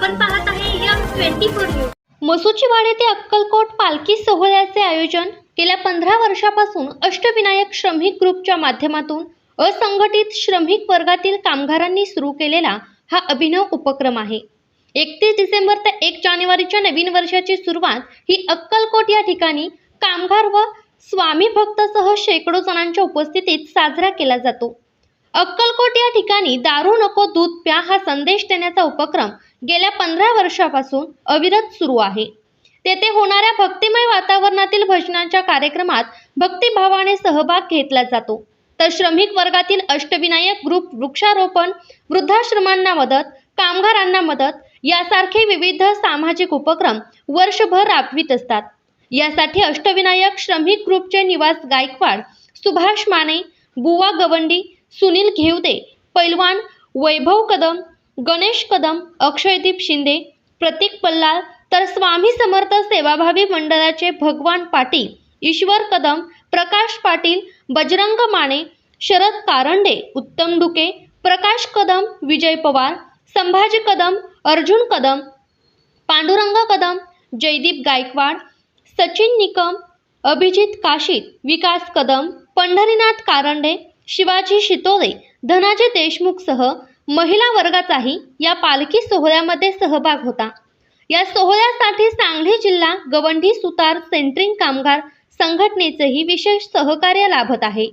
आपण पाहत आहे M twenty four news. Masuchiwadi ते अक्कलकोट पालखी सोहळ्याचे आयोजन गेल्या पंधरा वर्षापासून अष्टविनायक श्रमिक ग्रुपच्या माध्यमातून असंघटित श्रमिक वर्गातील कामगारांनी सुरू केलेला हा अभिनव उपक्रम आहे. एकतीस डिसेंबर ते एक जानेवारीच्या नवीन वर्षाची सुरुवात ही अक्कलकोट या ठिकाणी कामगार व स्वामी भक्तसह शेकडो जणांच्या उपस्थितीत साजरा केला जातो. अक्कलकोट या ठिकाणी दारू नको दूध प्या हा संदेश देण्याचा उपक्रम गेल्या पंधरा वर्षापासून अविरत सुरू आहे. तेथे होणाऱ्या भक्तिमय वातावरणातील भजनांच्या कार्यक्रमात भक्तिभावाने सहभाग घेतला जातो. तर श्रमिक वर्गातील अष्टविनायक ग्रुप वृक्षारोपण वृद्धाश्रमांना मदत कामगारांना मदत यासारखे विविध सामाजिक उपक्रम वर्षभर राबवित असतात. यासाठी अष्टविनायक श्रमिक ग्रुपचे निवास गायकवाड सुभाष माने बुवा गवंडी सुनील घेवदे पैलवान वैभव कदम गणेश कदम अक्षयदीप शिंदे प्रतीक पल्लाळ तर स्वामी समर्थ सेवाभावी मंडळाचे भगवान पाटील ईश्वर कदम प्रकाश पाटील बजरंग माने शरद कारंडे उत्तम डुके प्रकाश कदम विजय पवार संभाजी कदम अर्जुन कदम पांडुरंग कदम जयदीप गायकवाड सचिन निकम अभिजित काशीत विकास कदम पंढरीनाथ कारंडे शिवाजी शितोळे धनाजी देशमुखसह महिला वर्गाचाही या पालखी सोहळ्यामध्ये सहभाग होता. या सोहळ्यासाठी सांगली जिल्हा गवंडी सुतार सेंट्रिंग कामगार संघटनेचेही विशेष सहकार्य लाभत आहे.